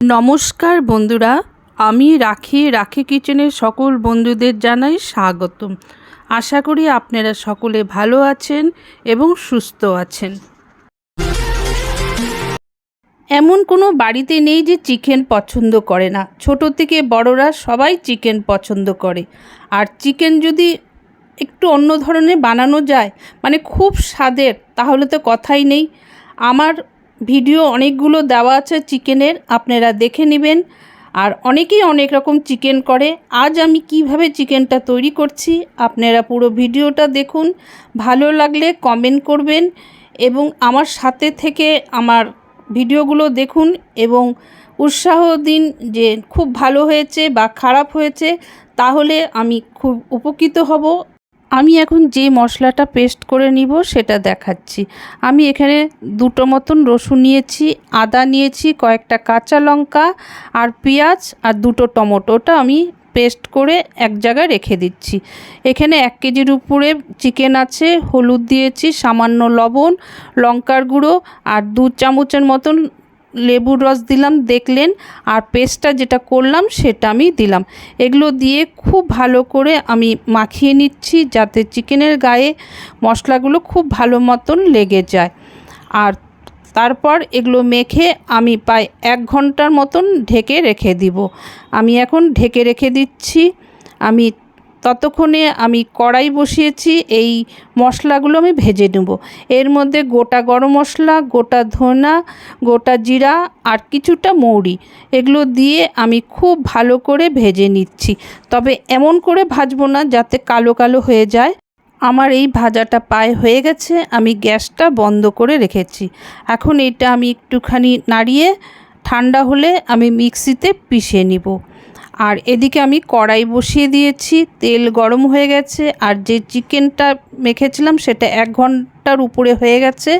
নমস্কার বন্ধুরা, আমি রাখি রাখি কিচেনের সকল বন্ধুদের জানাই স্বাগতম। আশা করি আপনারা সকলে ভালো আছেন এবং সুস্থ আছেন। এমন কোনো বাড়িতে নেই যে চিকেন পছন্দ করে না। ছোট থেকে বড়রা সবাই চিকেন পছন্দ করে। আর চিকেন যদি একটু অন্য ধরনের বানানো যায় মানে খুব স্বাদের, তাহলে তো কথাই নেই। আমার ভিডিও অনেকগুলো দেওয়া আছে চিকেনের, আপনারা দেখে নেবেন। আর অনেকেই অনেক রকম চিকেন করে। আজ আমি কীভাবে চিকেনটা তৈরি করছি, আপনারা পুরো ভিডিওটা দেখুন। ভালো লাগলে কমেন্ট করবেন এবং আমার সাথে থেকে আমার ভিডিওগুলো দেখুন এবং উৎসাহ দিন যে খুব ভালো হয়েছে বা খারাপ হয়েছে, তাহলে আমি খুব উপকৃত হব। আমি এখন যে মশলাটা পেস্ট করে নিব সেটা দেখাচ্ছি। আমি এখানে দুটো মতন রসুন নিয়েছি, আদা নিয়েছি, কয়েকটা কাঁচা লঙ্কা আর পেঁয়াজ আর দুটো টমেটোটা আমি পেস্ট করে এক জায়গায় রেখে দিচ্ছি। এখানে এক কেজির উপরে চিকেন আছে, হলুদ দিয়েছি, সামান্য লবণ, লঙ্কার গুঁড়ো আর দু চামচের মতন লেবুর রস দিলাম, দেখলেন, আর পেস্টটা যেটা করলাম সেটা আমি দিলাম। এগুলো দিয়ে খুব ভালো করে আমি মাখিয়ে নিচ্ছি যাতে চিকেনের গায়ে মশলাগুলো খুব ভালো মতন লেগে যায়। আর তারপর এগুলো মেখে আমি প্রায় এক ঘণ্টার মতন ঢেকে রেখে দিব। আমি এখন ঢেকে রেখে দিচ্ছি। আমি ততক্ষণে আমি কড়াই বসিয়েছি, এই মশলাগুলো আমি ভেজে নেব। এর মধ্যে গোটা গরম মশলা, গোটা ধনা, গোটা জিরা আর কিছুটা মৌরি, এগুলো দিয়ে আমি খুব ভালো করে ভেজে নিচ্ছি। তবে এমন করে ভাজবো না যাতে কালো কালো হয়ে যায়। আমার এই ভাজাটা পায়ে হয়ে গেছে, আমি গ্যাসটা বন্ধ করে রেখেছি। এখন এটা আমি একটুখানি নাড়িয়ে, ঠান্ডা হলে আমি মিক্সিতে পিষে নিব। আর এদিকে আমি কড়াই বসিয়ে দিয়েছি, তেল গরম হয়ে গেছে, আর যে চিকেনটা মেখেছিলাম সেটা এক ঘণ্টার উপরে হয়ে গেছে।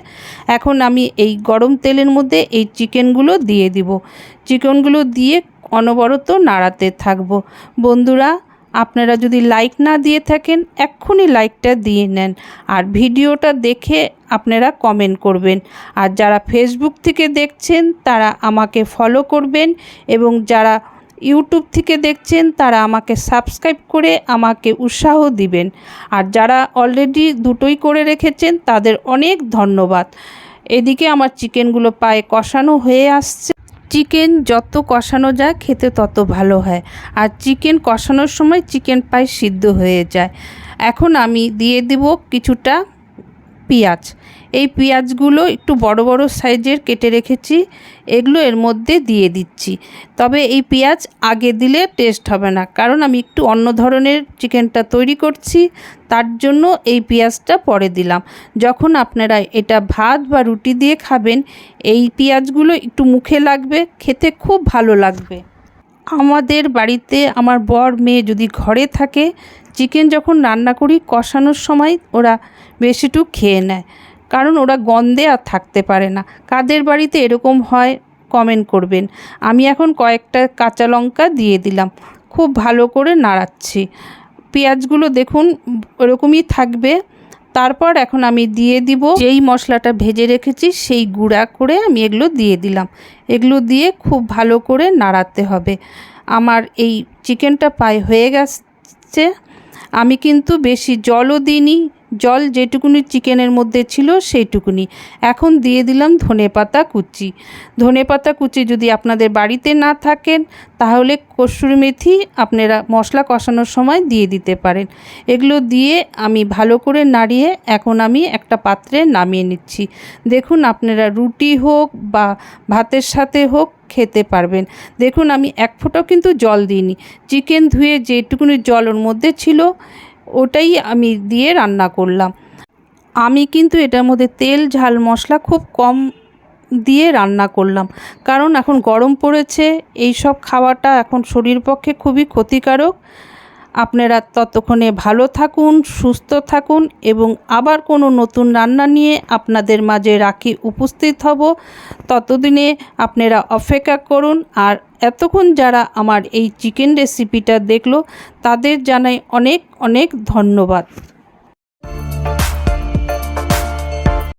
এখন আমি এই গরম তেলের মধ্যে এই চিকেনগুলো দিয়ে দিব। চিকেনগুলো দিয়ে অনবরত নাড়াতে থাকব। বন্ধুরা, আপনারা যদি লাইক না দিয়ে থাকেন, এক্ষুনি লাইকটা দিয়ে নেন আর ভিডিওটা দেখে আপনারা কমেন্ট করবেন। আর যারা ফেসবুক থেকে দেখছেন, তারা আমাকে ফলো করবেন এবং যারা ইউটিউব থেকে দেখছেন, তারা আমাকে সাবস্ক্রাইব করে আমাকে উৎসাহ দিবেন। আর যারা অলরেডি দুটোই করে রেখেছেন, তাদের অনেক ধন্যবাদ। এদিকে আমার চিকেনগুলো পায়ে কষানো হয়ে আসছে। চিকেন যত কষানো যায়, খেতে তত ভালো হয়। আর চিকেন কষানোর সময় চিকেন পায়ে সিদ্ধ হয়ে যায়। এখন আমি দিয়ে দেব কিছুটা পেঁয়াজ। এই পেঁয়াজগুলো একটু বড় বড় সাইজের কেটে রেখেছি, এগুলো এর মধ্যে দিয়ে দিচ্ছি। তবে এই পেঁয়াজ আগে দিলে টেস্ট হবে না, কারণ আমি একটু অন্য ধরনের চিকেনটা তৈরি করছি, তার জন্য এই পেঁয়াজটা পরে দিলাম। যখন আপনারা এটা ভাত বা রুটি দিয়ে খাবেন, এই পেঁয়াজগুলো একটু মুখে লাগবে, খেতে খুব ভালো লাগবে। আমাদের বাড়িতে আমার বর মেয়ে যদি ঘরে থাকে, চিকেন যখন রান্না করি কষানোর সময় ওরা বেশিটুক খেয়ে নেয়। কারণ ওরা গন্ধে আর থাকতে পারে না। কাদের বাড়িতে এরকম হয় কমেন্ট করবেন। আমি এখন কয়েকটা কাঁচা লঙ্কা দিয়ে দিলাম। খুব ভালো করে নাড়াচ্ছি। পেঁয়াজগুলো দেখুন ওরকমই থাকবে। তারপর এখন আমি দিয়ে দিব, যেই মশলাটা ভেজে রেখেছি সেই গুঁড়া করে আমি এগুলো দিয়ে দিলাম। এগুলো দিয়ে খুব ভালো করে নাড়াতে হবে। আমার এই চিকেনটা পায়ে হয়ে গেছে। আমি কিন্তু বেশি জলও দিইনি। জল যেটুকুনি চিকেনের মধ্যে ছিল সেইটুকুনি। এখন দিয়ে দিলাম ধনে পাতা কুচি। ধনে পাতা কুচি যদি আপনাদের বাড়িতে না থাকেন, তাহলে কসুরি মেথি আপনারা মশলা কষানোর সময় দিয়ে দিতে পারেন। এগুলো দিয়ে আমি ভালো করে নাড়িয়ে এখন আমি একটা পাত্রে নামিয়ে নিচ্ছি। দেখুন আপনারা রুটি হোক বা ভাতের সাথে হোক খেতে পারবেন। দেখুন আমি এক ফোঁটাও কিন্তু জল দিইনি। চিকেন ধুয়ে যেটুকুনি জল ওর মধ্যে ছিল ওটাই আমি দিয়ে রান্না করলাম। আমি কিন্তু এটার মধ্যে তেল, ঝাল, মশলা খুব কম দিয়ে রান্না করলাম। কারণ এখন গরম পড়েছে এই সব খাওয়াটা এখন শরীর পক্ষে খুবই ক্ষতিকারক। আপনারা ততক্ষণে ভালো থাকুন, সুস্থ থাকুন এবং আবার কোনো নতুন রান্না নিয়ে আপনাদের মাঝে রাখি উপস্থিত হব। ততদিনে আপনারা অপেক্ষা করুন আর এতক্ষণ যারা আমার এই চিকেন রেসিপিটা দেখল, তাদের জানাই অনেক অনেক ধন্যবাদ।